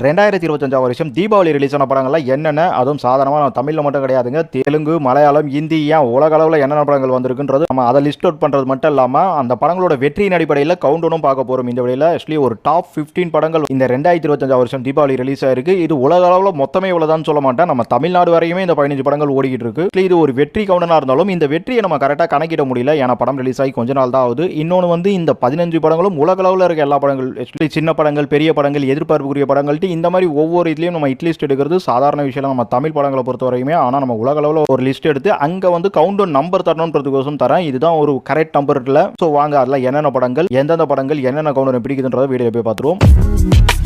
ரெண்டாயிரத்தி இருபத்தஞ்சாவது வருஷம் தீபாவளி ரிலீஸ் ஆன படங்கள்லாம் என்னென்ன? அதுவும் சாதாரணமாக நம்ம தமிழில் மட்டும் கிடையாதுங்க. தெலுங்கு மலையாளம் ஹிந்தி ஏன் உலக அளவில் என்னென்ன படங்கள் வந்திருக்குன்றது நம்ம அதை லிஸ்ட் அவுட் பண்ணுறது மட்டும் இல்லாமல் அந்த படங்களோட வெற்றியின் அடிப்படையில் கவுண்டனும் பார்க்க போகிறோம் இந்த வழியில். ஆக்சுவலி ஒரு டாப் 15 படங்கள் இந்த ரெண்டாயிரத்தி இருபத்தஞ்சாவது வருஷம் தீபாவளி ரிலீஸ் ஆயிருக்கு. இது உலக அளவில் மொத்தமே இவ்வளோதான் சொல்ல மாட்டேன். நம்ம தமிழ்நாடு வரையுமே இந்த பதினஞ்சு படங்கள் ஓடிக்கிட்டு இருக்கு. Actually, இது ஒரு வெற்றி கவுண்டனாக இருந்தாலும் இந்த வெற்றியை நம்ம கரெக்டாக கணக்கிட முடியல. ஏன்னா படம் ரிலீஸ் ஆகி கொஞ்ச நாள் தான் ஆகுது. இன்னொன்று வந்து இந்த பதினஞ்சு படங்களும் உலக அளவில் இருக்க எல்லா படங்கள் ஆக்சுவலி சின்ன படங்கள் பெரிய படங்கள் எதிர்பார்ப்புக்குரிய படங்கள் படங்கள்ட்டு இந்த மாதிரி ஒவ்வொரு இதுலையும் நம்ம ஹிட் லிஸ்ட் எடுக்கிறது சாதாரண விஷயம் நம்ம தமிழ் படங்களை பொறுத்த வரைக்குமே ஆனால் நம்ம உலக அளவில் ஒரு லிஸ்ட் எடுத்து அங்கே வந்து கவுண்ட் நம்பர் தரணுன்றதுக்கோசம் தரேன். இதுதான் ஒரு கரெக்ட் நம்பர் இல்லை ஸோ வாங்க அதில் என்னென்ன படங்கள் எந்தெந்த படங்கள் என்னென்ன கவுண்டர் பிடிக்குதுன்றத வீடியோ போய் பார்த்துருவோம்.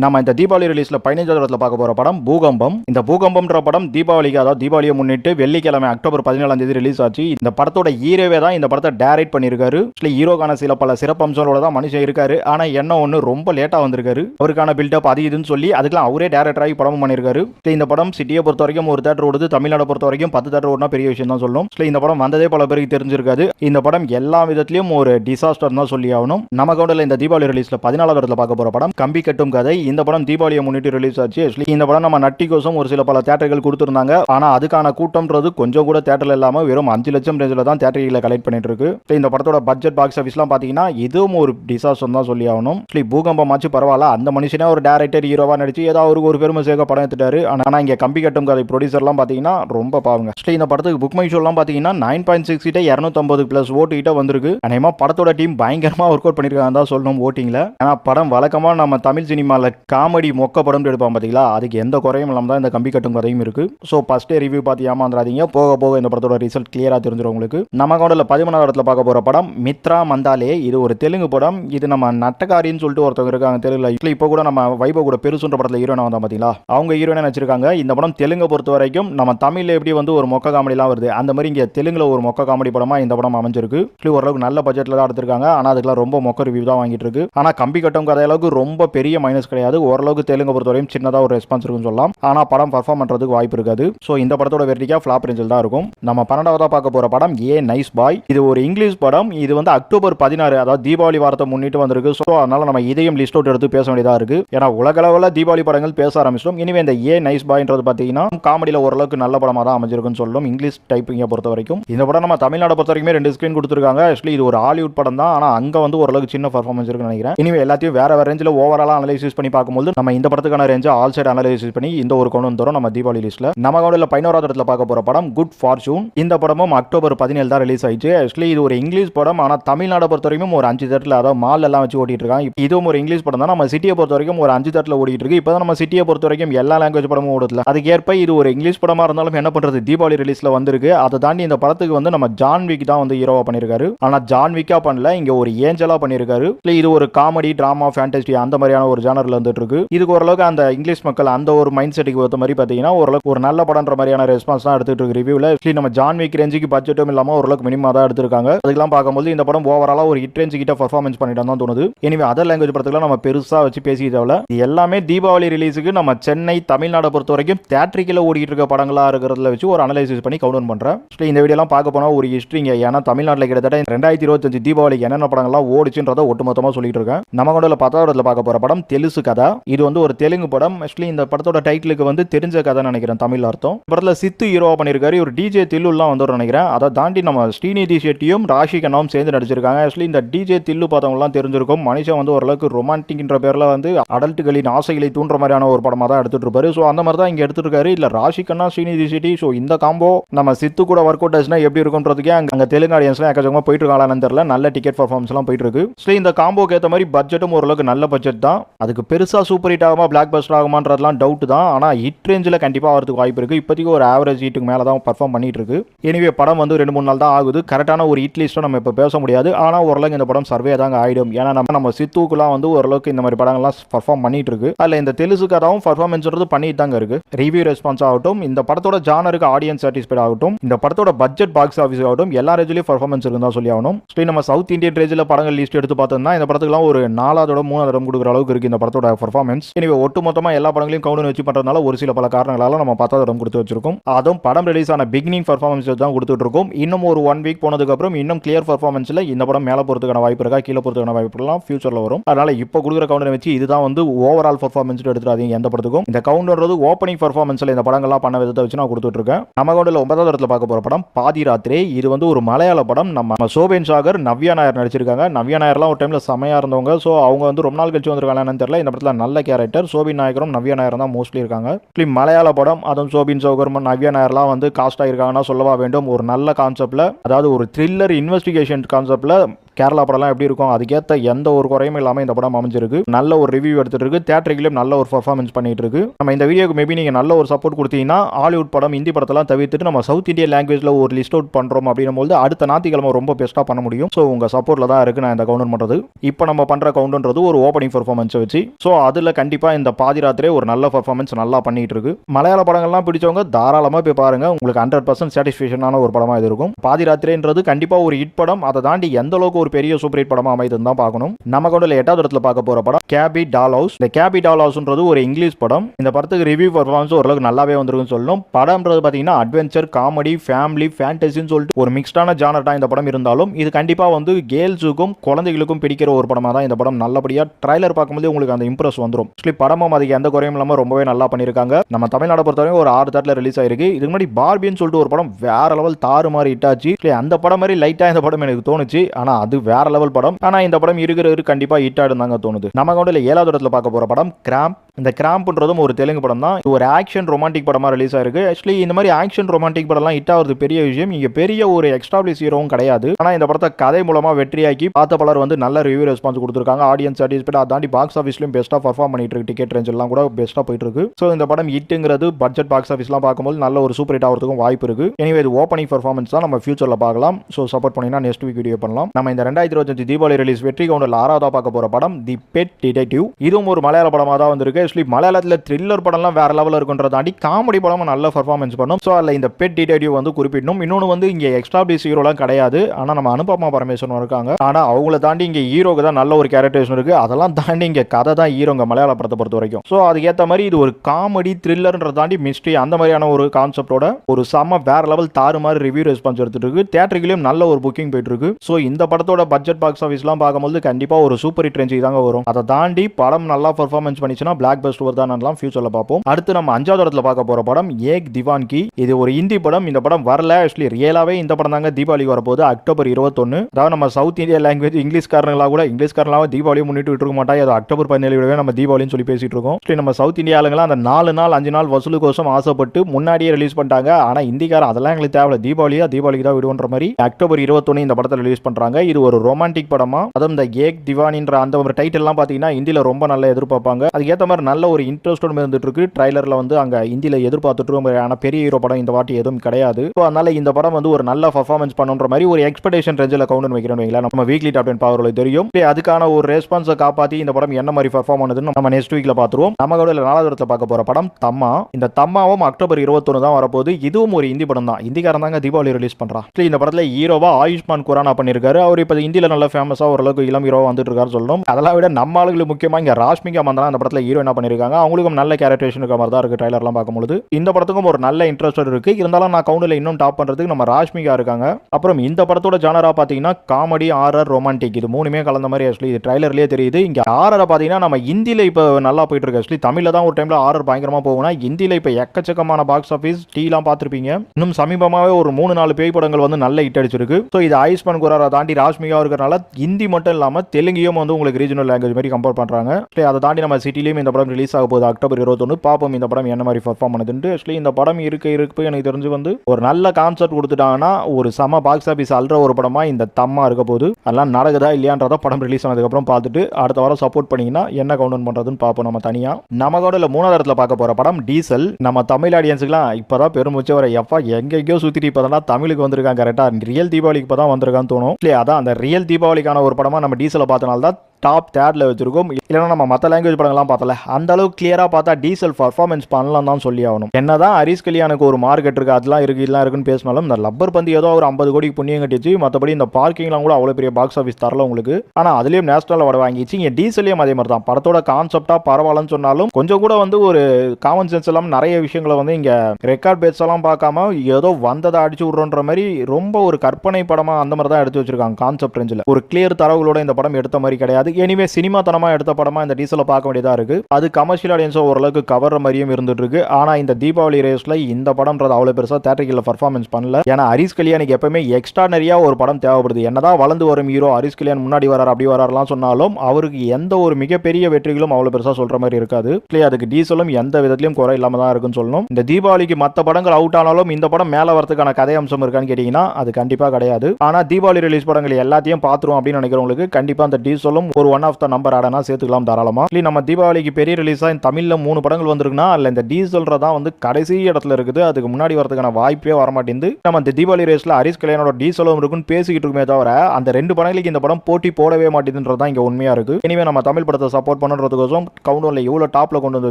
நம்ம இந்த தீபாவளி ரிலீஸில் பதினஞ்சாவது இடத்துல பார்க்க போகிற படம் பூகம்பம். இந்த பூகம்பம்ன்ற படம் தீபாவளிக்கு அதாவது தீபாவளியை முன்னிட்டு வெள்ளிக்கிழமை அக்டோபர் பதினேழாம் தேதி ரிலீஸ் ஆச்சு. இந்த படத்தோட ஹீரோவே தான் இந்த படத்தை டைரக்ட் பண்ணியிருக்காரு. ஹீரோக்கான சில பல சிறப்பம்சங்களோட தான் மனுஷன் இருக்காரு. ஆனால் என்ன ஒன்று ரொம்ப லேட்டாக வந்திருக்காரு. அவருக்கான பில்டப் அது இதுன்னு சொல்லி அதுக்கெல்லாம் அவரே டேரக்டராகி படமும் பண்ணியிருக்காரு. இந்த படம் சிட்டியை பொறுத்த வரைக்கும் ஒரு தேட்டர் ஓடுது தமிழ்நாடு பொறுத்த வரைக்கும் பத்து தேட்டர் ஓடுனா பெரிய விஷயம் தான் சொல்லணும் இந்த படம் வந்ததே பல பேருக்கு தெரிஞ்சிருக்காது. இந்த படம் எல்லா விதத்திலையும் ஒரு டிசாஸ்டர் தான் சொல்லி ஆகணும். நம்ம கவுண்டில் இந்த தீபாவளி ரிலீஸில் பதினாலாவது இடத்துல பார்க்க போகிற படம் கம்பி கட்டும் கதை இந்த படம் தீபாவளியை முன்னிட்டு ரிலீஸ் ஆச்சு. ஆக்சுவலி இந்த படம் நம்ம நட்டி கோசம் ஒரு சில பல தேட்டர்கள் கொடுத்துருந்தாங்க. ஆனால் அதுக்கான கூட்டம்ன்றது கொஞ்சம் கூட தேட்டர் இல்லாமல் வெறும் அஞ்சு லட்சம் ரேஞ்சில் தான் தேட்டர்களை கலெக்ட் பண்ணிட்டு இருக்கு. இந்த படத்தோட பட்ஜெட் பாக்ஸ் ஆஃபீஸ்லாம் பார்த்தீங்கன்னா இதுவும் ஒரு டிசாஸ்டர் தான் சொல்லி ஆகணும். பூகம்பம் பூகம்பமாச்சு பரவாயில்ல. அந்த மனுஷனே ஒரு டேரக்டர் ஹீரோவாக நடிச்சு ஏதாவது அவருக்கு ஒரு பெருமை சேர்க்க படம் எடுத்துட்டாரு. ஆனால் இங்கே கம்பி கட்டும் கதை ப்ரொடியூசர்லாம் பார்த்தீங்கன்னா ரொம்ப பாவங்க. ஆக்சுவலி இந்த படத்துக்கு புக் மை ஷோலாம் பார்த்தீங்கன்னா நைன் பாயிண்ட் சிக்ஸ் கிட்ட இரநூத்தம்பது ப்ளஸ் ஓட்டு கிட்ட வந்திருக்கு. அநேகமாக படத்தோட டீம் பயங்கரமாக ஒர்க் அவுட் பண்ணியிருக்காங்க தான் சொல்லணும் ஓட்டிங்கில் ஆனால் படம் வழக்கமாக நம்ம தமிழ் சினிமாவில் காமெடி மொக்க படம் எடுப்பான் பார்த்தீங்களா அதுக்கு எந்த குறையும் இல்லாமல் தான் இந்த கம்பி கட்டும் கதையும் இருக்கு. ஸோ ஃபஸ்ட்டே ரிவ்யூ பார்த்து ஏமாந்துடாதீங்க போக போக இந்த படத்தோட ரிசல்ட் கிளியராக தெரிஞ்சிடும் உங்களுக்கு. நம்ம கவுண்டில் பதிமூணாவது இடத்துல பார்க்க போகிற படம் மித்ரா மந்தாலே. இது ஒரு தெலுங்கு படம். இது நம்ம நட்டக்காரின்னு சொல்லிட்டு ஒருத்தவங்க இருக்காங்க தெலுங்குல இல்லை இப்போ கூட நம்ம வைபவ் கூட பெருசுன்ற படத்தில் ஹீரோனா வந்தா பார்த்தீங்களா அவங்க ஹீரோயினா வச்சிருக்காங்க இந்த படம் தெலுங்கை பொறுத்த வரைக்கும் நம்ம தமிழில் எப்படி வந்து ஒரு மொக்க காமெடிலாம் வருது அந்த மாதிரி இங்கே தெலுங்கில் ஒரு மொக்க காமெடி படமாக இந்த படம் அமைஞ்சிருக்கு. Actually, ஓரளவுக்கு நல்ல பட்ஜெட்டில் தான் எடுத்திருக்காங்க. ஆனால் அதுக்கெல்லாம் ரொம்ப மொக்க ரிவ்யூ தான் வாங்கிட்டு இருக்கு. ஆனால் கம்பி கட்டும் கதை அளவுக்கு ரொம்ப பெரிய மைனஸ் கிடையாது. ஓரளவுக்கு தெலுங்கு பொறுத்த சின்னதாக ஒரு ரெஸ்பான்ஸ் இருக்குன்னு சொல்லலாம். ஆனா படம் பர்ஃபார்ம் பண்றதுக்கு வாய்ப்பு இருக்காது. ஸோ இந்த படத்தோட வெர்டிக்கா ஃப்ளாப் ரேஞ்சில் தான் இருக்கும். நம்ம பன்னெண்டாவதாக பார்க்க போகிற படம் ஏ நைஸ் பாய் இது ஒரு இங்கிலீஷ் படம். இது வந்து அக்டோபர் பதினாறு அதாவது தீபாவளி வாரத்தை முன்னிட்டு வந்திருக்கு. ஸோ அதனால் நம்ம இதையும் லிஸ்ட் அவுட் எடுத்து பேச வேண்டியதாக இருக்கு. ஏன்னா உலகளவில் தீபாவளி படங்கள் பேச ஆரம்பிச்சிடும் இனிமே இந்த ஏ நைஸ் பாய்ன்றது பார்த்தீங்கன்னா காமெடியில் ஓரளவுக்கு நல்ல படமாக தான் அமைஞ்சிருக்குன்னு சொல்லணும் இங்கிலீஷ் டைப்பிங்கை பொறுத்த வரைக்கும். இந்த படம் நம்ம தமிழ்நாடு பொறுத்த வரைக்கும் ரெண்டு ஸ்க்ரீன் கொடுத்துருக்காங்க. ஆக்சுவலி இது ஒரு ஹாலிவுட் படம் தான். ஆனால் அங்கே வந்து ஓரளவுக்கு சின்ன பர்ஃபார்மன்ஸ் இருக்குன்னு நினைக்கிறேன். இனிமே எல்லாத்தையும் வேற வேற ரேஞ்சில் ஓவராலாக அனலைசிஸ் பண்ணி பார்க்கும்போது நம்ம இந்த படத்துக்கான ரேஞ்சை ஆல் சைடு அனலைசிஸ் பண்ணி இந்த ஒரு கொண்டு வந்துரும் நம்ம தீபாவளி லிஸ்ட்ல நம்ம கவுண்டில் பதினோராவது இடத்துல பார்க்க போற படம் குட் ஃபார்ச்சூன் இந்த படமும் அக்டோபர் பதினேழு தான் ரிலீஸ் ஆயிடுச்சு. ஆக்சுவலி இது ஒரு இங்கிலீஷ் படம். ஆனால் தமிழ்நாடு பொறுத்த வரைக்கும் ஒரு அஞ்சு தேட்டரில் அதாவது மால் எல்லாம் வச்சு ஓட்டிட்டு இருக்காங்க. இதுவும் ஒரு இங்கிலீஷ் படம் தான். நம்ம சிட்டியை பொறுத்த வரைக்கும் ஒரு அஞ்சு தேட்டரில் ஓடிட்டு இருக்கு. இப்போ நம்ம சிட்டியை பொறுத்த வரைக்கும் எல்லா லாங்குவேஜ் படமும் ஓடுதுல. அதுக்கு ஏற்ப இது ஒரு இங்கிலீஷ் படமா இருந்தாலும் என்ன பண்றது? தீபாவளி ரிலீஸ்ல வந்திருக்கு. அதை தாண்டி இந்த படத்துக்கு வந்து நம்ம ஜான் விக் தான் வந்து ஹீரோவா பண்ணியிருக்காரு ஆனா ஜான் விக்கா பண்ணல. இங்க ஒரு ஏஞ்சலா பண்ணியிருக்காரு இல்ல இது ஒரு காமெடி டிராமா ஃபேண்டசி அந்த மாதிரியான ஒரு ஜானர்ல வந்துட்டு இருக்கு இதுக்கு ஓரளவுக்கு அந்த இங்கிலீஷ் மக்கள் அந்த ஒரு மைண்ட் செட்டுக்கு ஏற்ற மாதிரி பார்த்தீங்கன்னா ஓரளவுக்கு ஒரு நல்ல படம்ன்ற மாதிரியான ரெஸ்பான்ஸ் தான் எடுத்துட்டு இருக்கு ரிவ்யூல ஆக்சுவலி நம்ம ஜான் வீக் ரேஞ்சுக்கு பட்ஜெட்டும் இல்லாமல் ஓரளவுக்கு மினிமம் தான் எடுத்திருக்காங்க. அதுக்கெல்லாம் பார்க்கும்போது இந்த படம் ஓவராலாக ஒரு ஹிட் ரேஞ்சு கிட்ட பர்ஃபார்மன்ஸ் பண்ணிட்டு தான் தோணுது. எனவே அதர் லாங்குவேஜ் படத்துக்குலாம் நம்ம பெருசா வச்சு பேசி தேவையில்ல. இது எல்லாமே தீபாவளி ரிலீஸுக்கு நம்ம சென்னை தமிழ்நாடு பொறுத்த வரைக்கும் தேட்ரிக்கில் ஓடிட்டு இருக்க படங்களா இருக்கிறதுல வச்சு ஒரு அனலைசிஸ் பண்ணி கவுண்ட் பண்றேன். So, இந்த வீடியோலாம் பார்க்க போனா ஒரு ஹிஸ்ட்ரிங்க ஏன்னா தமிழ்நாட்டில் கிட்டத்தட்ட ரெண்டாயிரத்தி இருபத்தஞ்சு தீபாவளிக்கு என்னென்ன படங்கள்லாம் ஓடிச்சுன்றதை ஒட்டுமொத்தமாக சொல்லிட்டு இருக்கேன். நம்ம கொண்டு பத்தாவது பார்க்க போகிற படம் தெலுசு கதை. இது வந்து ஒரு தெலுங்கு படம். ஆக்சுவலி இந்த படத்தோட டைட்டிலுக்கு வந்து தெரிஞ்ச கதை நினைக்கிறேன் தமிழ் அர்த்தம். படத்தில் படத்துல சித்து ஹீரோவா பண்ணியிருக்காரு. ஒரு டிஜே தில்லுலாம் வந்து நினைக்கிறேன். அதை தாண்டி நம்ம ஸ்ரீநிதி ஷெட்டியும் ராஷி கண்ணாவும் சேர்ந்து நடிச்சிருக்காங்க. ஆக்சுவலி இந்த டிஜே தில்லு பார்த்தவங்கலாம் தெரிஞ்சிருக்கும். மனுஷன் வந்து ஓரளவுக்கு ரொமான்டிக்ன்ற பேர்ல வந்து அடல்ட்டுகளின் ஆசைகளை தூண்டுற மாதிரியான ஒரு படமாக தான் எடுத்துட்டு இருப்பாரு. ஸோ அந்த மாதிரி தான் இங்கே எடுத்துருக்காரு இல்லை ராஷி கண்ணா ஸ்ரீநிதி ஷெட்டி. ஸோ இந்த காம்போ நம்ம சித்து கூட ஒர்க் அவுட் ஆச்சுன்னா எப்படி இருக்கும்ன்றதுக்கே அங்கே அங்கே தெலுங்கு ஆடியன்ஸ்லாம் எக்கச்சக்கமாக போயிட்டு இருக்காங்களான்னு தெரியல. நல்ல டிக்கெட் பர்ஃபார்மன்ஸ்லாம் போயிட்டு இருக்கு. ஸோ இந்த காம்போக்கு ஏற்ற மாதிரி பட்ஜெட்டும் ஓரளவுக்கு நல்ல பட்ஜெட் தான். அதுக்கு பெருசாக சூப்பர் ஹிட் ஆகுமா பிளாக் பஸ்டர் ஆகுமான்றதுலாம் டவுட் தான் ஆனால் ஹிட் ரேஞ்சில் கண்டிப்பாக வரதுக்கு வாய்ப்பு இருக்குது இப்போதைக்கு ஒரு ஆவரேஜ் ஹீட்டுக்கு மேலே தான் பர்ஃபார்ம் பண்ணிட்டு இருக்கு. எனவே படம் வந்து ரெண்டு மூணு நாள் தான் ஆகுது. கரெக்டான ஒரு ஹிட் லிஸ்ட்டை நம்ம இப்போ பேச முடியாது. ஆனால் ஓரளவுக்கு இந்த படம் சர்வே தாங்க ஆகிடும் ஏன்னா நம்ம நம்ம சித்துக்குலாம் வந்து ஓரளவுக்கு இந்த மாதிரி படங்கள்லாம் பர்ஃபார்ம் பண்ணிட்டு இருக்கு. அதில் இந்த தெலுசு கதாவும் பர்ஃபார்மன்ஸ்ன்றது பண்ணிட்டு தாங்க இருக்கு. ரிவ்யூ ரெஸ்பான்ஸ் ஆகட்டும் இந்த படத்தோட ஜானருக்கு ஆடியன்ஸ் சாட்டிஸ்ஃபைட் ஆகட்டும் இந்த படத்தோட பட்ஜெட் பாக்ஸ் ஆஃபீஸ் ஆகட்டும் எல்லா ரேஞ்சிலையும் பர்ஃபார்மன்ஸ் இருக்குன்னு தான் சொல்லி ஆகணும். ஸ்ரீ நம்ம சவுத் இந்தியன் ரேஞ்சில் படங்கள் லிஸ்ட் எடுத்து பார்த்தோம்னா இந்த படத்துக்குலாம் ஒரு நாலாவதோட மூணாவது கொடுக்குற அளவுக்கு இருக்கு இந்த படத்தோட பர்ஃபார்மன்ஸ் எனவே ஒட்டுமொத்தமாக எல்லா படங்களையும் கவுண்ட் வச்சு பண்ணுறதுனால ஒரு சில பல காரணங்களால நம்ம பத்தாவது இடம் கொடுத்து வச்சிருக்கோம். அதுவும் படம் ரிலீஸ் ஆன பிகினிங் பர்ஃபார்மன்ஸ் தான் கொடுத்துட்டு இருக்கோம். இன்னும் ஒரு ஒன் வீக் போனதுக்கப்புறம் இன்னும் கிளியர் பர்ஃபார்மன்ஸில் இந்த படம் மேலே போகிறதுக்கான வாய்ப்பு இருக்கா கீழே போகிறதுக்கான வாய்ப்புலாம் ஃபியூச்சரில் வரும். அதனால இப்போ கொடுக்குற கவுண்டரை வச்சு இதுதான் வந்து ஓவரால் பர்ஃபார்மன்ஸ் எடுத்துறாதீங்க எந்த படத்துக்கும். இந்த கவுண்டர்ன்றது ஓப்பனிங் பர்ஃபார்மன்ஸில் இந்த படங்கள்லாம் பண்ண விதத்தை வச்சு நான் கொடுத்துட்டு இருக்கேன். நம்ம கவுண்டில் ஒன்பதாவது இடத்துல பார்க்க போகிற படம் பாதி ராத்திரி. இது வந்து ஒரு மலையாள படம். நம்ம சோபேன் சாகர் நவ்யா நாயர் நடிச்சிருக்காங்க. நவ்யா நாயர்லாம் ஒரு டைமில் செமையாக இருந்தவங்க. ஸோ அவங்க வந்து ரொம்ப நாள் கழிச்சு வந்திருக்காங்கன்னு தெரியல. இந்த படத்தில் நல்ல கேரக்டர் சோபின் நாயகரும் நவ்யா நாயரும் தான் மோஸ்ட்லி இருக்காங்க. ஃபிலிம் மலையாள படம் அதுவும் சோபின் சௌகர்மன் நவ்யா நாயர்லாம் வந்து காஸ்ட் ஆகிருக்காங்கன்னா சொல்லவா வேண்டும். ஒரு நல்ல கான்செப்டில் அதாவது ஒரு த்ரில்லர் இன்வெஸ்டிகேஷன் கான்செப்டில் கேரளா படம்லாம் எப்படி இருக்கும்? அதுக்கேற்ற எந்த ஒரு குறையும் இல்லாமல் இந்த படம் அமைஞ்சிருக்கு. நல்ல ஒரு ரிவ்யூ எடுத்துட்டு இருக்கு. தேட்டரிலும் நல்ல ஒரு பர்ஃபார்மன்ஸ் பண்ணிட்டு இருக்கு. நம்ம இந்த வீடியோக்கு மேபி நீங்கள் நல்ல ஒரு சப்போர்ட் கொடுத்தீங்கன்னா ஹாலிவுட் படம் இந்தி படத்தெல்லாம் தவிர்த்துட்டு நம்ம சவுத் இந்தியன் லாங்குவேஜில் ஒரு லிஸ்ட் அவுட் பண்ணுறோம் அப்படின்னும் போது அடுத்த ஞாயிற்றுக்கிழமை ரொம்ப பெஸ்ட்டாக பண்ண முடியும். ஸோ உங்கள் சப்போர்ட்டில் தான் இருக்குது நான் இந்த கவுண்டர் பண்ணுறது இப்போ நம்ம பண்ணுற கவுண்டன்றது ஒரு ஓப்பனிங் பர்ஃபார்மன்ஸை வச்சு. ஸோ அதில் கண்டிப்பாக இந்த பாதிராத்திரே ஒரு நல்ல பர்ஃபார்மன்ஸ் நல்லா பண்ணிட்டு இருக்கு. மலையாள படங்கள்லாம் பிடிச்சவங்க தாராளமாக போய் பாருங்க. உங்களுக்கு ஹண்ட்ரட் பர்சன்ட் சாட்டிஸ்ஃபேஷனான ஒரு படமாக இது இருக்கும். பாதிராத்திரேன்றது கண்டிப்பாக ஒரு ஹிட் படம். அதை தாண்டி எந்த அளவுக்கு ஒரு பெரிய சூப்பர் ஹிட் படமாக அமைதுன்னு தான் பார்க்கணும். நம்ம கொண்டு எட்டாவது இடத்துல பார்க்க போகிற படம் கேபி டால் ஹவுஸ் இந்த கேபி டால் ஹவுஸ்ன்றது ஒரு இங்கிலீஷ் படம். இந்த படத்துக்கு ரிவ்யூ பர்ஃபார்மன்ஸ் ஓரளவுக்கு நல்லாவே வந்திருக்குன்னு சொல்லணும். படம்ன்றது பார்த்தீங்கன்னா அட்வென்ச்சர் காமெடி ஃபேமிலி ஃபேண்டசின்னு சொல்லிட்டு ஒரு மிக்ஸ்டான ஜானர்டா இந்த படம் இருந்தாலும் இது கண்டிப்பாக வந்து கேர்ள்ஸுக்கும் குழந்தைகளுக்கும் பிடிக்கிற ஒரு படமாக தான் இந்த படம் நல்லபடியாக ட்ரைலர் பார்க்கும்போது உங்களுக்கு அந்த இம்ப்ரெஸ் வந்துடும் ஆக்சுவலி படமும் அதுக்கு எந்த குறையும் இல்லாமல் ரொம்பவே நல்லா பண்ணியிருக்காங்க. நம்ம தமிழ்நாடு பொறுத்தவரை ஒரு ஆறு தேட்டில் ரிலீஸ் ஆயிருக்கு. இதுக்கு முன்னாடி பார்பின்னு சொல்லிட்டு ஒரு படம் வேற லெவல் தாறு மாதிரி இட்டாச்சு அந்த படம் மாதிரி லைட்டாக இந்த படம் எனக்கு தோணுச்சு. ஆனால் அது வேற லெவல் படம். ஆனால் இந்த படம் இருக்கிற கண்டிப்பா ஹிட் ஆடுந்தாங்க தோணுது. நம்ம கவுண்டில் ஏழாவது இடத்துல பார்க்க போற படம் கிராம்ப் இந்த கிராம்ப்ன்றதும் ஒரு தெலுங்கு படம் தான் ஒரு ஆக்ஷன் ரொமான்டிக் படமாக ரிலீஸ் ஆயிருக்கு. ஆக்சுவலி இந்த மாதிரி ஆக்ஷன் ரொமான்டிக் படம்லாம் ஹிட் ஆகிறது பெரிய விஷயம். இங்கே பெரிய ஒரு எக்ஸ்டாப்ளிஷ் ஹீரோவும் கிடையாது. ஆனால் இந்த படத்தை கதை மூலமாக வெற்றியாக்கி பார்த்த பலர் வந்து நல்ல ரிவ்யூ ரெஸ்பான்ஸ் கொடுத்துருக்காங்க. ஆடியன்ஸ் சாட்டிஸ்ஃபைட் அதை தாண்டி பாக்ஸ் ஆஃபீஸ்லையும் பெஸ்ட்டாக பர்ஃபார்ம் பண்ணிட்டு இருக்கு டிக்கெட் ரேஞ்ச் எல்லாம் கூட பெஸ்ட்டாக போயிட்டு இருக்கு ஸோ இந்த படம் ஹிட்டுங்கிறது பட்ஜெட் பாக்ஸ் ஆஃபீஸ்லாம் பார்க்கும்போது நல்ல ஒரு சூப்பர் ஹிட் ஆகிறதுக்கும் வாய்ப்பு இருக்கு. எனவே இது ஓப்பனிங் பர்ஃபார்மன்ஸ் தான். நம்ம ஃபியூச்சரில் பார்க்கலாம். ஸோ சப்போர்ட் பண்ணிங்கன்னா நெக்ஸ்ட் வீக் வீடியோ பண்ணலாம். நம்ம இந்த ரெண்டாயிரத்தி இருபத்தஞ்சு தீபாவளி ரிலீஸ் வெற்றி கவுண்டரில் ஆறாவதாக பார்க்க போகிற படம் தி பெட் டிடெக்டிவ் இதுவும் ஒரு மலையாள படமாக தான் வந்திருக்கு. ஆப்வியஸ்லி மலையாளத்தில் த்ரில்லர் படம்லாம் வேற லெவலில் இருக்குன்றத தாண்டி காமெடி படமும் நல்ல பர்ஃபார்மன்ஸ் பண்ணும். ஸோ அதில் இந்த பெட் டிடெக்டிவ் வந்து குறிப்பிடணும். இன்னொன்று வந்து இங்கே எக்ஸ்ட்ராபிளிஸ் ஹீரோலாம் கிடையாது. ஆனால் நம்ம அனுபமா பரமேஸ்வரன் இருக்காங்க. ஆனால் அவங்கள தாண்டி இங்கே ஹீரோக்கு தான் நல்ல ஒரு கேரக்டர்ஸ் இருக்கு. அதெல்லாம் தாண்டி இங்கே கதை தான் ஹீரோங்க மலையாள படத்தை பொறுத்த வரைக்கும். ஸோ அதுக்கேற்ற மாதிரி இது ஒரு காமெடி த்ரில்லர்ன்றத தாண்டி மிஸ்ட்ரி அந்த மாதிரியான ஒரு கான்செப்டோட ஒரு செம்ம வேற லெவல் தாறு மாதிரி ரிவ்யூ ரெஸ்பான்ஸ் எடுத்துட்டு இருக்கு. தேட்டருக்குள்ளேயும் நல்ல ஒரு புக்கிங் போயிட்டு இருக்கு. ஸோ இந்த படத்தோட பட்ஜெட் பாக்ஸ் ஆஃபீஸ்லாம் பார்க்கும்போது கண்டிப்பாக ஒரு சூப்பர் ஹிட் ரேஞ்சு தாங்க வரும். அதை தாண்டி படம் நல்லா பர்ஃபார்மன்ஸ் பண்ணிச்சுன்னா பிளாக் பஸ்ட் வருதானலாம் ஃபியூச்சரில் பார்ப்போம். அடுத்து நம்ம அஞ்சாவது இடத்துல பார்க்க போகிற படம் ஏக் திவான் கி. இது ஒரு ஹிந்தி படம். இந்த படம் வரல. ஆக்சுவலி ரியலாகவே இந்த படம் தாங்க தீபாவளிக்கு வரப்போகுது அக்டோபர் இருபத்தொன்று அதாவது நம்ம சவுத் இந்தியா லாங்குவேஜ் இங்கிலீஷ்காரங்களா கூட இங்கிலீஷ்காரங்களாக தீபாவளியை முன்னிட்டு இருக்க மாட்டாங்க. அது அக்டோபர் பதினேழு விடவே நம்ம தீபாவளின்னு சொல்லி பேசிட்டு இருக்கோம். Actually, நம்ம சவுத் இந்தியா ஆளுங்களாம் அந்த நாலு நாள் அஞ்சு நாள் வசூலு கோசம் ஆசைப்பட்டு முன்னாடியே ரிலீஸ் பண்ணிட்டாங்க. ஆனால் இந்திக்காரன் அதெல்லாம் எங்களுக்கு தேவை தீபாவளியா தீபாவளிக்கு தான் விடுவோன்ற மாதிரி அக்டோபர் இருபத்தொன்னு இந்த படத்தை ரிலீஸ் பண்ணுறாங்க இது ஒரு ரொமான்டிக் படமா? அதுவும் இந்த ஏக் திவானின்ற அந்த ஒரு டைட்டில்லாம் பார்த்தீங்கன்னா ஹிந்தியில் ரொம்ப நல்லா எதிர்பார்ப்பாங்க. அதுக்கேற்ற மாதிரி நல்ல ஒரு இன்ட்ரெஸ்டோட இருந்துட்டு இருக்கு ட்ரைலர்ல வந்து அங்க இந்தியில் எதிர்பார்த்துட்டு இருக்கோம். பெரிய ஹீரோ படம் இந்த வாட்டி எதுவும் கிடையாது. ஸோ அதனால இந்த படம் வந்து ஒரு நல்ல பர்ஃபார்மன்ஸ் பண்ணுற மாதிரி ஒரு எக்ஸ்பெக்டேஷன் ரேஞ்சில் கவுண்ட் வைக்கிறோம் வைங்களா நம்ம வீக்லி டாப் டென் பவர்ல தெரியும். அதுக்கான ஒரு ரெஸ்பான்ஸை காப்பாத்தி இந்த படம் என்ன மாதிரி பர்ஃபார்ம் ஆனதுன்னு நம்ம நெக்ஸ்ட் வீக்ல பார்த்துருவோம். நம்ம கூட நாலாவது இடத்துல பார்க்க போற படம் தம்மா. இந்த தம்மாவும் அக்டோபர் இருபத்தொன்னு தான் வரப்போகுது. இதுவும் ஒரு ஹிந்தி படம் தான். இந்திக்காரன் தாங்க தீபாவளி ரிலீஸ் பண்றான். இந்த படத்துல ஹீரோவா ஆயுஷ்மான் குரானா பண்ணிருக்காரு. அவர் இப்போ இந்தியில நல்ல ஃபேமஸா ஓரளவுக்கு இளம் ஹீரோவா வந்துட்டு இருக்காரு சொல்லணும் அதெல்லாம் விட நம்ம ஆளுகளுக்கு முக்கியமா இங்க ராஷ்மிகா மந்தனா அந்த படத்துல ஹீரோ என்ன அவங்களுக்கும் நல்ல கேரக்டரேஷன் இருக்க மாதிரி தான் இருக்கு ட்ரைலர்லாம் பார்க்கும்போது இந்த படத்துக்கும் ஒரு நல்ல இன்ட்ரெஸ்ட் இருக்கு. இருந்தாலும் நான் கவுண்டில் இன்னும் டாப் பண்றதுக்கு நம்ம ராஷ்மிகா இருக்காங்க. அப்புறம் இந்த படத்தோட ஜானரா பாத்தீங்கன்னா காமெடி ஆர்ஆர் ரொமான்டிக் இது மூணுமே கலந்த மாதிரி ஆக்சுவலி இது ட்ரைலர்லேயே தெரியுது. இங்கே ஆர்ஆர் பார்த்தீங்கன்னா நம்ம இந்தியில இப்போ நல்லா போயிட்டு இருக்கு. ஆக்சுவலி தமிழில் தான் ஒரு டைம்ல ஆர்ஆர் பயங்கரமாக போகும்னா இந்தியில இப்போ எக்கச்சக்கமான பாக்ஸ் ஆஃபீஸ் டீலாம் பார்த்துருப்பீங்க. இன்னும் சமீபமாவே ஒரு மூணு நாலு பேய் படங்கள் வந்து நல்ல ஹிட் அடிச்சிருக்கு. ஸோ இது ஆயுஷ்மான் குராரா தாண்டி ராஷ்மிகா இருக்கிறனால ஹிந்தி மட்டும் இல்லாமல் தெலுங்கையும் வந்து உங்களுக்கு ரீஜனல் லாங்குவேஜ் மாதிரி கம்பேர் பண்ணுறாங்க அதை தாண்டி நம்ம சிட்டிலையும் இந்த படம் ரிலீஸ் ஆக போகுது. அக்டோபர் இருபத்தொன்னு. பார்ப்போம் இந்த படம் என்ன மாதிரி பர்ஃபார்ம் பண்ணுதுன்ட்டு. ஆக்சுவலி இந்த படம் இருக்க இருப்பு எனக்கு தெரிஞ்சு வந்து ஒரு நல்ல கான்செப்ட் கொடுத்துட்டாங்கன்னா ஒரு சம பாக்ஸ் ஆஃபீஸ் அல்ற ஒரு படமா இந்த தம்மா இருக்க போது அதெல்லாம் நடக்குதா இல்லையான்றத படம் ரிலீஸ் ஆனதுக்கப்புறம் பார்த்துட்டு அடுத்த வாரம் சப்போர்ட் பண்ணீங்கன்னா என்ன கவுண்ட் பண்ணுறதுன்னு பார்ப்போம் நம்ம தனியாக நம்ம கூட இல்லை மூணாவது இடத்துல பார்க்க போகிற படம் டீசல். நம்ம தமிழ் ஆடியன்ஸுக்குலாம் இப்போ இப்பதான் பெருமிச்சு வர எப்பா எங்கெங்கயோ இப்போ தான் தமிழுக்கு வந்திருக்காங்க. கரெக்டாக ரியல் தீபாவளிக்கு இப்போ தான் வந்திருக்கான்னு தோணும். இல்லையா அதான் அந்த ரியல் தீபாவளிக்கான ஒரு படமாக நம்ம டீசலை பார்த்தனால தான் டாப் தேர்டில் வச்சிருக்கோம். இல்லைன்னா நம்ம மற்ற லாங்குவேஜ் படங்கள்லாம் பார்த்தல அந்த அளவுக்கு கிளியராக பார்த்தா டீசல் பர்ஃபார்மன்ஸ் பண்ணலாம் தான் சொல்லி ஆகணும். என்னதான் ஹரிஸ் கல்யாணுக்கு ஒரு மார்க்கெட் இருக்கு அதெல்லாம் இருக்கு இதெல்லாம் இருக்குன்னு பேசினாலும் இந்த லப்பர் பந்து ஏதோ ஒரு ஐம்பது கோடிக்கு புண்ணியம் கட்டிச்சு மற்றபடி இந்த பார்க்கிங்லாம் கூட அவ்வளோ பெரிய பாக்ஸ் ஆஃபீஸ் தரல உங்களுக்கு. ஆனால் அதுலேயும் நேஷனல் அவார்டு வாங்கிச்சு இங்கே டீசலையும் அதே மாதிரி தான். படத்தோட கான்செப்டாக பரவாயில்லன்னு சொன்னாலும் கொஞ்சம் கூட வந்து ஒரு காமன் சென்ஸ் எல்லாம் நிறைய விஷயங்களை வந்து இங்கே ரெக்கார்ட் பேஸ் எல்லாம் பார்க்காம ஏதோ வந்ததை அடிச்சு விட்றோன்ற மாதிரி ரொம்ப ஒரு கற்பனை படமாக அந்த மாதிரி தான் எடுத்து வச்சிருக்காங்க கான்செப்ட் ரேஞ்சில் ஒரு கிளியர் தரவுகளோட இந்த படம் எடுத்த மாதிரி கிடையாது. எனிவே சினிமா தனமா எடுத்த படமா இந்த டீசலை பார்க்க வேண்டியதா இருக்கு. அது கமர்ஷியல் ஆடியன்ஸோ ஓரளவுக்கு கவர்ற மாதிரியும் இருந்துட்டு இருக்கு ஆனா இந்த தீபாவளி ரேஸில் இந்த படம்ன்றது அவ்வளவு பெருசா தேட்டரிக்கில் பர்ஃபார்மன்ஸ் பண்ணல. ஏன்னா ஹரிஸ் கல்யாணுக்கு எப்பவுமே எக்ஸ்ட்ரானரியாக ஒரு படம் தேவைப்படுது. என்னதான் வளர்ந்து வரும் ஹீரோ ஹரிஸ் கல்யாண் முன்னாடி வரார் அப்படி வராருலாம் சொன்னாலும் அவருக்கு எந்த ஒரு மிகப்பெரிய வெற்றிகளும் அவ்வளவு பெருசா சொல்ற மாதிரி இருக்காது. இல்லையா அதுக்கு டீசலும் எந்த விதத்திலும் குறை இல்லாமல் தான் இருக்குன்னு சொல்லணும். இந்த தீபாவளிக்கு மத்த படங்கள் அவுட் ஆனாலும் இந்த படம் மேல வரதுக்கான கதை அம்சம் இருக்கான்னு கேட்டீங்கன்னா அது கண்டிப்பா கிடையாது. ஆனா தீபாவளி ரிலீஸ் படங்கள் எல்லாத்தையும் பார்த்துருவோம் அப்படின்னு நினைக்கிறவங்களுக்கு கண்டிப்பா அந்த டீசலும் ஒரு ஒன் ஆஃப் த நம்பர் ஆடனா சேர்த்துக்கலாம் தாராளமா. இல்லை நம்ம தீபாவளிக்கு பெரிய ரிலீஸா இந்த தமிழ்ல மூணு படங்கள் வந்திருக்குன்னா அதுல இந்த டீசல்றதா வந்து கடைசி இடத்துல இருக்குது. அதுக்கு முன்னாடி வரதுக்கான வாய்ப்பே வர மாட்டேங்குது நம்ம இந்த தீபாவளி ரேஸ்ல ஹரிஸ் கல்யாணோட டீசலும் இருக்குன்னு பேசிக்கிட்டு இருக்குமே தவிர அந்த ரெண்டு படங்களுக்கு இந்த படம் போட்டி போடவே மாட்டேதுன்றது தான் இங்க உண்மையா இருக்கு. இனிமே நம்ம தமிழ் படத்தை சப்போர்ட் பண்ணுறதுக்கோசம் கவுண்டரில் எவ்வளவு டாப்ல கொண்டு வந்து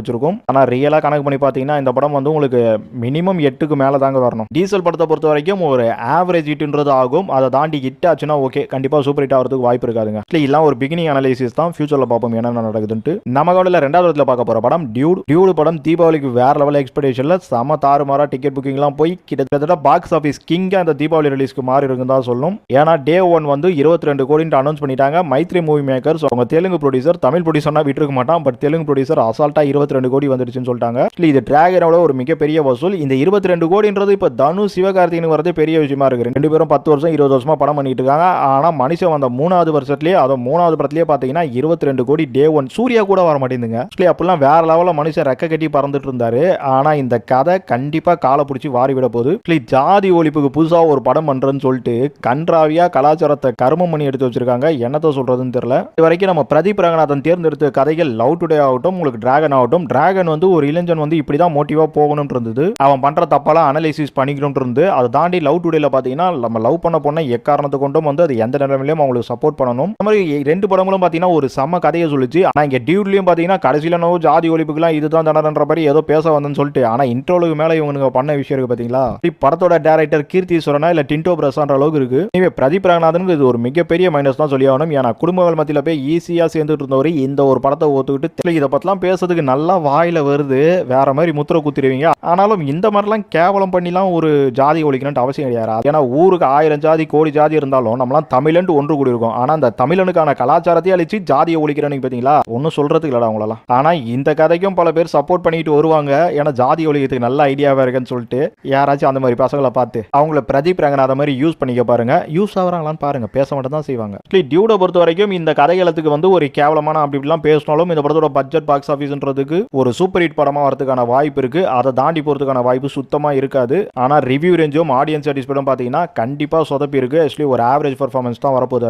வச்சிருக்கோம். ஆனா ரியலா கணக்கு பண்ணி பாத்தீங்கன்னா இந்த படம் வந்து உங்களுக்கு மினிமம் எட்டுக்கு மேல தாங்க வரணும். டீசல் படத்தை பொறுத்த வரைக்கும் ஒரு ஆவரேஜ் ஹிட்ன்றது ஆகும். அதை தாண்டி ஹிட் ஆச்சுன்னா ஓகே கண்டிப்பா சூப்பர் ஹிட் ஆகிறதுக்கு வாய்ப்பு இருக்காதுங்க. இல்லை எல்லாம் ஒரு பிகினிங் அனாலிசிஸ் தான் ஃபியூச்சர்ல பார்ப்போம் என்னென்ன நடக்குதுன்ட்டு. நம்ம கவலையில் ரெண்டாவது இடத்துல பார்க்க போற படம் டியூடு டியூடு படம் தீபாவளிக்கு வேற லெவல் எக்ஸ்பெக்டேஷனில் செம தாறுமாறா டிக்கெட் புக்கிங்லாம் போய் கிட்டத்தட்ட பாக்ஸ் ஆஃபீஸ் கிங்காக அந்த தீபாவளி ரிலீஸ்க்கு மாறி இருக்குன்னு தான் சொல்லணும். ஏன்னா டே ஒன் வந்து இருபத்தி ரெண்டு கோடின்ட்டு அனௌன்ஸ் பண்ணிட்டாங்க மைத்ரி மூவி மேக்கர்ஸ் அவங்க தெலுங்கு ப்ரொடியூசர் தமிழ் ப்ரொடியூசர்னா விட்டுருக்க மாட்டான். பட் தெலுங்கு ப்ரொடியூசர் அசால்ட்டா இருபத்தி ரெண்டு கோடி வந்துடுச்சுன்னு சொல்லிட்டாங்க. இது டிராகனோட ஒரு மிகப்பெரிய வசூல். இந்த இருபத்தி ரெண்டு கோடின்றது இப்போ தனு சிவகார்த்திகனுக்கு வரது பெரிய விஷயமா இருக்கு. ரெண்டு பேரும் பத்து வருஷம் இருபது வருஷமா படம் பண்ணிட்டு இருக்காங்க. ஆனா மனுஷன் வந்த மூணாவது வருஷத்துலயே அதை மூணாவது படத்துலயே பாத்தீங்கன்னா இருபத்தி ரெண்டு கோடி டே ஒன் சூர்யா கூட வர மாட்டேங்குதுங்க. ஆக்சுவலி அப்படிலாம் வேற லெவலில் மனுஷன் ரெக்க கட்டி பறந்துட்டு இருந்தாரு. ஆனால் இந்த கதை கண்டிப்பாக காலை பிடிச்சி வாரி விட போகுது. ஆக்சுவலி ஜாதி ஒழிப்புக்கு புதுசாக ஒரு படம் பண்ணுறேன்னு சொல்லிட்டு கன்றாவியா கலாச்சாரத்தை கருமம் பண்ணி எடுத்து வச்சிருக்காங்க. என்னத்தை சொல்றதுன்னு தெரியல. இது வரைக்கும் நம்ம பிரதீப் ரங்கநாதன் தேர்ந்தெடுத்த கதைகள் லவ் டுடே ஆகட்டும் உங்களுக்கு டிராகன் ஆகட்டும் டிராகன் வந்து ஒரு இளைஞன் வந்து இப்படி தான் மோட்டிவாக போகணும்னு இருந்தது. அவன் பண்ணுற தப்பெல்லாம் அனலைசிஸ் பண்ணிக்கணும் இருந்து அதை தாண்டி லவ் டுடேல பார்த்தீங்கன்னா நம்ம லவ் பண்ண பொண்ணை எக்காரணத்தை கொண்டும் வந்து அது எந்த நிலைமையிலும் அவங்களுக்கு சப்போர்ட் பண்ணணும். இந்த மாதிரி ரெண்டு படங்களும் அவங்களும் பார்த்தீங்கன்னா ஒரு செம்ம கதையை சொல்லிச்சு. ஆனால் இங்கே டியூட்லயும் பார்த்தீங்கன்னா கடைசியில் நோ ஜாதி ஒழிப்புக்குலாம் இதுதான் தண்டன்ற மாதிரி ஏதோ பேச வந்தேன்னு சொல்லிட்டு ஆனால் இன்ட்ரோலுக்கு மேலே இவங்க பண்ண விஷயம் இருக்கு பார்த்தீங்களா படத்தோட டேரக்டர் கீர்த்தி சுரனா இல்லை டின்டோ பிரசான்ற அளவுக்கு இருக்கு. இனிமே பிரதீப் ரங்கநாதனுக்கு இது ஒரு மிகப்பெரிய மைனஸ் தான் சொல்லி ஆகணும். ஏன்னா குடும்பங்கள் மத்தியில் போய் ஈஸியாக சேர்ந்துட்டு இருந்தவர் இந்த ஒரு படத்தை ஒத்துக்கிட்டு இதை பற்றிலாம் பேசுறதுக்கு நல்லா வாயில வருது. வேற மாதிரி முத்திர குத்திடுவீங்க. ஆனாலும் இந்த மாதிரிலாம் கேவலம் பண்ணிலாம் ஒரு ஜாதி ஒழிக்கணும்னு அவசியம் கிடையாது. ஏன்னா ஊருக்கு ஆயிரம் ஜாதி கோடி ஜாதி இருந்தாலும் நம்மளாம் தமிழன்ட்டு ஒன்று கூடி இருக்கோம் ஆனா அந்த தமிழனுக்கான கலாச்சார எல்லாத்தையும் அழிச்சு ஜாதியை ஒழிக்கிறேன்னு பாத்தீங்களா? ஒன்றும் சொல்றதுக்கு இல்லடா அவங்களெல்லாம் ஆனா இந்த கதைக்கும் பல பேர் சப்போர்ட் பண்ணிட்டு வருவாங்க. ஏன்னா ஜாதி ஒழிக்கிறதுக்கு நல்ல ஐடியாவா இருக்குன்னு சொல்லிட்டு யாராச்சும் அந்த மாதிரி பசங்களை பார்த்து அவங்கள பிரதீப் ரங்கநாத மாதிரி யூஸ் பண்ணிக்க பாருங்க. யூஸ் ஆகிறாங்களான்னு பாருங்க. பேச மட்டும் தான் செய்வாங்க. டியூட பொறுத்த வரைக்கும் இந்த கதைகளத்துக்கு வந்து ஒரு கேவலமான அப்படி இப்படிலாம் பேசினாலும் இந்த படத்தோட பட்ஜெட் பாக்ஸ் ஆஃபீஸ்ன்றதுக்கு ஒரு சூப்பர் ஹிட் படமா வரதுக்கான வாய்ப்பு இருக்கு. அதை தாண்டி போறதுக்கான வாய்ப்பு சுத்தமா இருக்காது. ஆனால் ரிவ்யூ ரேஞ்சும் ஆடியன்ஸ் சாட்டிஸ்ஃபைடும் பாத்தீங்கன்னா கண்டிப்பா சொதப்பி இருக்கு ஆக்சுவலி ஒரு ஆவரேஜ் பர்ஃபார்மன்ஸ் தான் வரப்போது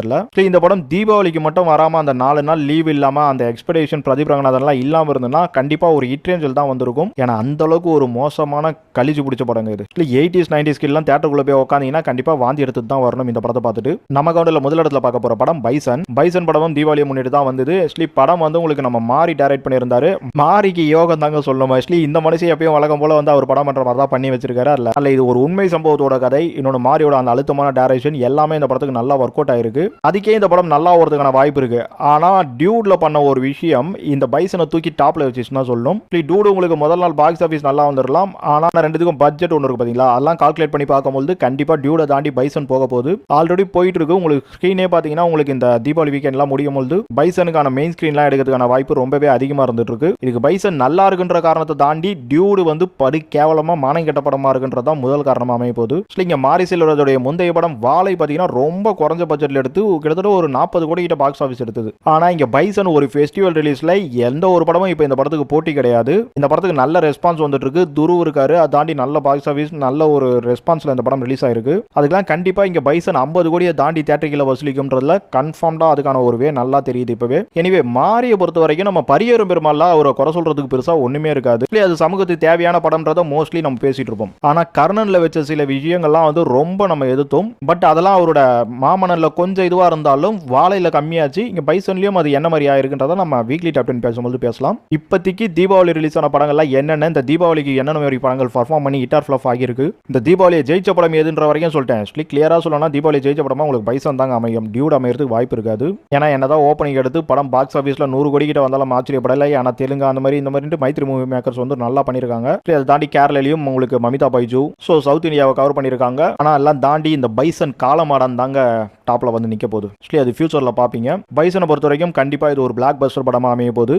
இந்த படம் தீபாவளிக்கு மட்டும் வர வராமல் அந்த நாலு நாள் லீவ் இல்லாமல் அந்த எக்ஸ்பெக்டேஷன் பிரதீப் ரங்கநாதன்லாம் இல்லாமல் இருந்ததுன்னா கண்டிப்பாக ஒரு இட்ரேஞ்சல் தான் வந்திருக்கும். ஏன்னா அந்த அளவுக்கு ஒரு மோசமான கழிச்சு பிடிச்ச படங்க இது. இல்லை எயிட்டிஸ் நைன்டிஸ் எல்லாம் தேட்டருக்குள்ளே போய் உட்காந்தீங்கன்னா கண்டிப்பாக வாந்தி எடுத்து தான் வரணும் இந்த படத்தை பார்த்துட்டு. நம்ம கவுண்டில் முதல் இடத்துல பார்க்க போற படம் பைசன். பைசன் படமும் தீபாவளியை முன்னிட்டு தான் வந்தது. ஆக்சுவலி படம் வந்து உங்களுக்கு நம்ம மாறி டைரக்ட் பண்ணியிருந்தாரு. மாறிக்கு யோகம் தாங்க சொல்லணும். ஆக்சுவலி இந்த மனுஷன் எப்பயும் வழக்கம் போல வந்து அவர் படம் பண்ணுற மாதிரி தான் பண்ணி வச்சிருக்காரு. அல்ல அல்ல இது ஒரு உண்மை சம்பவத்தோட கதை. இன்னொன்று மாரியோட அந்த அழுத்தமான டைரக்ஷன் எல்லாமே இந்த படத்துக்கு நல்லா ஒர்க் அவுட் ஆயிருக்கு. அதுக்கே இந்த படம் நல்லா வரதுக்கான வாய்ப்பு இருக்கு. ஆனா டியூட்ல பண்ண ஒரு விஷயம் இந்த பைசனை தூக்கி டாப்ல வச்சுச்சுன்னா சொல்லணும். டூடு உங்களுக்கு முதல் நாள் பாக்ஸ் ஆஃபீஸ் நல்லா வந்துடலாம் ஆனால் ரெண்டுத்துக்கும் பட்ஜெட் ஒன்று இருக்கு பாத்தீங்களா? அதெல்லாம் கால்குலேட் பண்ணி பார்க்கும்போது கண்டிப்பா டியூட தாண்டி பைசன் போக போகுது. ஆல்ரெடி போயிட்டு இருக்கு. உங்களுக்கு ஸ்க்ரீனே பாத்தீங்கன்னா உங்களுக்கு இந்த தீபாவளி வீக்கெண்ட்லாம் முடியும் போது பைசனுக்கான மெயின் ஸ்க்ரீன்லாம் எடுக்கிறதுக்கான வாய்ப்பு ரொம்பவே அதிகமா இருந்துட்டு இருக்கு இதுக்கு பைசன் நல்லா இருக்குன்ற காரணத்தை தாண்டி டியூடு வந்து படு கேவலமா மானம் கெட்ட படமா இருக்குன்றது தான் முதல் காரணமா அமைய போகுது. Actually, இங்க மாரி செல்வரதுடைய முந்தைய படம் வாழை பார்த்தீங்கன்னா ரொம்ப குறைஞ்ச பட்ஜெட்டில் எடுத்து கிட்டத்தட்ட ஒரு நாற்பது கோடி கிட்ட பாக்ஸ் ஆஃபீஸ் எடுத்தது ஆனா இங்க பைசன் ஒரு ஃபெஸ்டிவல் ரிலீஸ்ல எந்த ஒரு படமும் இப்போ இந்த படத்துக்கு போட்டி கிடையாது. இந்த படத்துக்கு நல்ல ரெஸ்பான்ஸ் வந்துட்டு இருக்கு துருவ் இருக்காரு. அதை தாண்டி நல்ல பாக்ஸ் ஆஃபீஸ் நல்ல ஒரு ரெஸ்பான்ஸ்ல இந்த படம் ரிலீஸ் ஆயிருக்கு. அதுக்கெல்லாம் கண்டிப்பா இங்க பைசன் ஐம்பது கோடியை தாண்டி தேட்டரிக்கல வசூலிக்கும்ன்றதுல கன்ஃபார்ம்டா அதுக்கான ஒரு வே நல்லா தெரியுது இப்பவே. எனிவே மாரியை பொறுத்த வரைக்கும் நம்ம பரியரும் பெருமாள்ல அவரை குறை சொல்றதுக்கு பெருசா ஒண்ணுமே இருக்காது. Actually, அது சமூகத்துக்கு தேவையான படம்ன்றத மோஸ்ட்லி நம்ம பேசிட்டு இருப்போம். ஆனா கர்ணன்ல வச்ச சில விஷயங்கள்லாம் வந்து ரொம்ப நம்ம எதிர்த்தோம். பட் அதெல்லாம் அவரோட மாமன்னன்ல கொஞ்சம் இதுவா இருந்தாலும் வாழையில கம்மியாச்சு. இங்கே பைசன்லையும் அது என்ன மாதிரி ஆயிருக்குன்றதை நம்ம வீக்லி டாப் டென் பேசும்போது பேசலாம். இப்போதைக்கு தீபாவளி ரிலீஸ் ஆன படங்கள்லாம் என்னென்ன இந்த தீபாவளிக்கு என்னென்ன மாதிரி படங்கள் பர்ஃபார்ம் பண்ணி ஹிட்டார் ஃப்ளப் ஆகியிருக்கு? இந்த தீபாவளியை ஜெயிச்ச படம் எதுன்ற வரைக்கும் சொல்லிட்டேன். ஸ்லி கிளியராக சொல்லணும்னா தீபாவளி ஜெயிச்ச படமா உங்களுக்கு பைசன் தாங்க அமையும். டியூட் அமையறதுக்கு வாய்ப்பு இருக்காது. ஏன்னா என்னதான் ஓப்பனிங் எடுத்து படம் பாக்ஸ் ஆஃபீஸில் நூறு கோடி கிட்ட வந்தாலும் ஆச்சரியப்படலை. ஆனால் தெலுங்கு அந்த மாதிரி இந்த மாதிரி மைத்ரி மூவி மேக்கர்ஸ் வந்து நல்லா பண்ணியிருக்காங்க. அதை தாண்டி கேரளையும் உங்களுக்கு மமிதா பைஜு. ஸோ சவுத் இந்தியாவை கவர் பண்ணியிருக்காங்க. ஆனால் எல்லாம் தாண்டி இந்த பைசன் காலமாடன் தாங்க டாப்பில் வந்து நிற்க போகுது. ஆக்சுவலி அது ஃபியூச்சரில் பார்ப்பீங்க பைசனை பொறுத்த வரைக்கும் கண்டிப்பாக இது ஒரு பிளாக் பஸ்டர் படமாக அமைய போகுது.